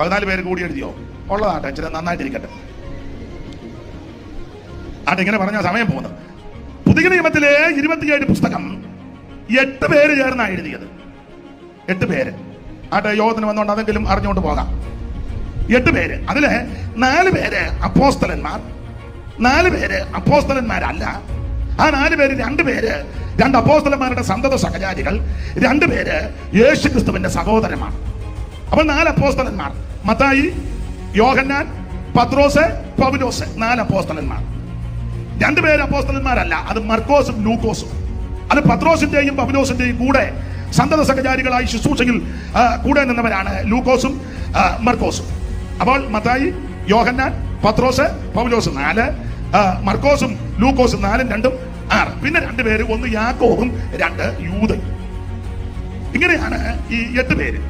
പതിനാല് പേര് കൂടി എഴുതിയോ? ഉള്ളതാട്ടെ ഇച്ചിരി നന്നായിട്ടിരിക്കട്ടെ. ആട്ടെ ഇങ്ങനെ പറഞ്ഞ സമയം പോകുന്നത്. പുതിയ നിയമത്തിലെ ഇരുപത്തിയേഴ് പുസ്തകം എട്ട് പേര് ചേർന്നാണ് എഴുതിയത്. എട്ട് പേര്. ആട്ടെ യോഗത്തിന് വന്നുകൊണ്ട് അതെങ്കിലും അറിഞ്ഞുകൊണ്ട് പോകാം. എട്ട് പേര്. അതിൽ നാല് പേര് അപ്പോസ്തലന്മാർ നാല് പേര് അപ്പോസ്തലന്മാരല്ല. ആ നാല് പേര് രണ്ട് പേര് രണ്ട് അപ്പോസ്തലന്മാരുടെ സന്തത സഹചാരികൾ രണ്ട് പേര് യേശു ക്രിസ്തുവിന്റെ സഹോദരമാണ് അപ്പോൾ നാല് അപ്പോസ്തലന്മാർ. മത്തായി യോഹന്നാൻ പത്രോസ് പൗലോസ് നാല് അപ്പോസ്തലന്മാർ. രണ്ടുപേര് അപ്പോസ്തലന്മാരല്ല അത് മർക്കോസും ലൂക്കോസും. അത് പത്രോസിന്റെയും പൗലോസിന്റെയും കൂടെ സന്തത സഹചാരികളായി ശുശ്രൂഷയിൽ കൂടെ നിന്നവരാണ് ലൂക്കോസും മർക്കോസും. അപ്പോൾ മത്തായി യോഹന്നാൻ പത്രോസ് പൗലോസ് നാല് മർക്കോസും ലൂക്കോസും നാലും രണ്ടും ആറ്. പിന്നെ രണ്ടുപേര് ഒന്ന് യാക്കോവും രണ്ട് യൂതയും ഇങ്ങനെയാണ് ഈ എട്ട് പേര്.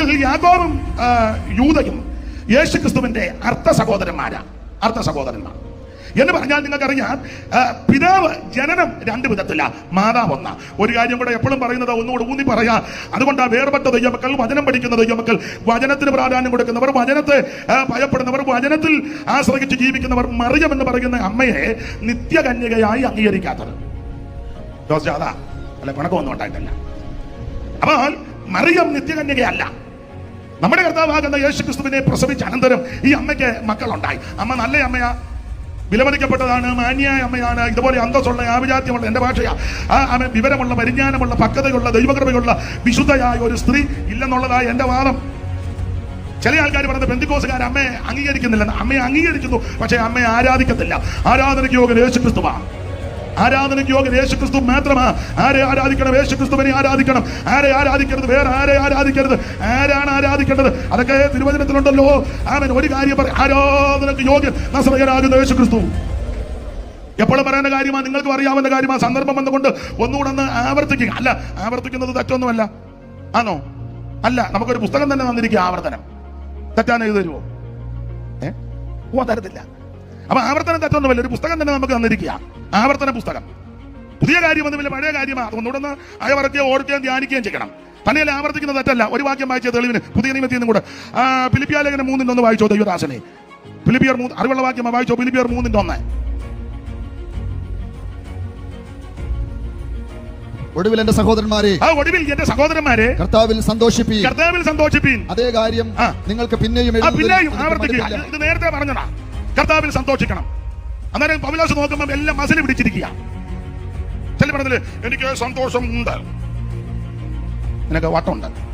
യാക്കോബും ആ, യൂതയും യേശു ക്രിസ്തുവിന്റെ അർത്ഥ സഹോദരന്മാരാണ് അർത്ഥ സഹോദരന്മാർ. എന്ന് പറഞ്ഞാൽ നിങ്ങൾക്കറിയാം പിതാവ് ജനനം രണ്ട് വിധത്തില്ല മാതാവ് ഒന്ന ഒരു കാര്യം കൂടെ എപ്പോഴും പറയുന്നത് ഒന്നുകൂടെ ഊന്നി പറയാ. അതുകൊണ്ട് ആ വേർപെട്ട ദൈവമക്കൾ വചനം പഠിക്കുന്ന ദൈവമക്കൾ വചനത്തിന് പ്രാധാന്യം കൊടുക്കുന്നവർ വചനത്തെ ഭയപ്പെടുന്നവർ വചനത്തിൽ ആശ്രയിച്ച് ജീവിക്കുന്നവർ മറിയം എന്ന് പറയുന്ന അമ്മയെ നിത്യകന്യകയായി അംഗീകരിക്കാത്തത് അതാ അല്ല കണക്കൊന്നും ഉണ്ടായിട്ടില്ല. അപ്പോൾ മറിയം നിത്യകന്യകയല്ല. നമ്മുടെ കർത്താവാകുന്ന യേശു ക്രിസ്തുവിനെ പ്രസവിച്ച അനന്തരം ഈ അമ്മയ്ക്ക് മക്കളുണ്ടായി. അമ്മ നല്ല അമ്മയാ. വിലമതിക്കപ്പെട്ടതാണ് മാന്യായ അമ്മയാണ് ഇതുപോലെ അന്തസ്സുള്ള ആഭിജാത്യമുള്ള എന്റെ ഭാഷയാ. ആ അമ്മ വിവരമുള്ള പരിജ്ഞാനമുള്ള പക്വതയുള്ള ദൈവകൃപയുള്ള വിശുദ്ധയായ ഒരു സ്ത്രീ ഇല്ലെന്നുള്ളതായ എന്റെ വാദം. ചില ആൾക്കാർ പറയുന്നത് ബന്ധുക്കോസുകാർ അമ്മയെ അംഗീകരിക്കുന്നില്ല അമ്മയെ അംഗീകരിക്കുന്നു പക്ഷേ അമ്മയെ ആരാധിക്കത്തില്ല. ആരാധനയ്ക്ക് യോഗ യേശു ക്രിസ്തുവാണ് ആരാധനയ്ക്ക് യോഗ്യത യേശു ക്രിസ്തു മാത്രമാ. ആരെ ആരാധിക്കണം? യേശു ക്രിസ്തുവിനെ ആരാധിക്കണം? ആരെ ആരാധിക്കരുത്? വേറെ ആരെ ആരാധിക്കരുത്? ആരാണ് ആരാധിക്കേണ്ടത്? അതൊക്കെ തിരുവചനത്തിലുണ്ടല്ലോ. ആമൻ. ഒരു കാര്യം പറയും ആരാധനയ്ക്ക് യോഗ്യൻ നസ്രയനാകുന്ന യേശു ക്രിസ്തു എപ്പോഴും പറയുന്ന കാര്യമാണ് നിങ്ങൾക്ക് അറിയാവുന്ന കാര്യമാണ് സന്ദർഭം വന്നുകൊണ്ട് ഒന്നുകൂടെ ഒന്ന് ആവർത്തിക്കുക. അല്ല ആവർത്തിക്കുന്നത് തെറ്റൊന്നുമല്ല. ആണോ അല്ല നമുക്കൊരു പുസ്തകം തന്നെ തന്നിരിക്കുക ആവർത്തനം. തെറ്റാൻ എഴുതി തരുമോ ഏ? ഓ തരത്തില്ല. അപ്പൊ ആവർത്തനം തെറ്റൊന്നുമല്ല ഒരു പുസ്തകം തന്നെ നമുക്ക് തന്നിരിക്കുക. ആവർത്തന പുസ്തകം. പുതിയ കാര്യം ഒന്നുമില്ല പഴയ കാര്യമാണ് അതുകൊണ്ടുകൂടെ ഒന്ന് അയവറക്കുകയോ ഓർക്കുകയും ധ്യാനിക്കുകയും ചെയ്യണം. തന്നെയല്ല ആവർത്തിക്കുന്ന തെറ്റല്ല. ഒരു വാക്യം വായിച്ച തെളിവിന് പുതിയ നിയമത്തിൽ നിന്നും കൂടെ. ഫിലിപ്പിയ ലേഖനം മൂന്നിന്റെ ഒന്ന് വായിച്ചോ ദൈവദാസനെ? ഫിലിപ്പിയർ മൂന്ന് അറിവുള്ള വാക്യം വായിച്ചോ ഫിലിപ്പിയർ മൂന്നിന്റെ ഒന്ന്. ഒടുവിൽ എന്റെ സഹോദരന്മാരെ ആ ഒടുവിൽ എന്റെ സഹോദരന്മാരെ. കർത്താവിൽ സന്തോഷിപ്പീൻ. കർത്താവിൽ സന്തോഷിപ്പീൻ. അതേ കാര്യം നിങ്ങൾക്ക് പിന്നെയും പിന്നെയും ആവർത്തിക്കുക ഇത് നേരത്തെ പറഞ്ഞതാ. കർത്താവിൽ സന്തോഷിക്കണം. അന്നേരം പവിലാസ് നോക്കുമ്പോൾ എല്ലാം മസിൽ പിടിച്ചിരിക്കുക. ചില പറഞ്ഞില്ലേ എനിക്ക് സന്തോഷം ഉണ്ട് നിനക്ക് വട്ടമുണ്ട്.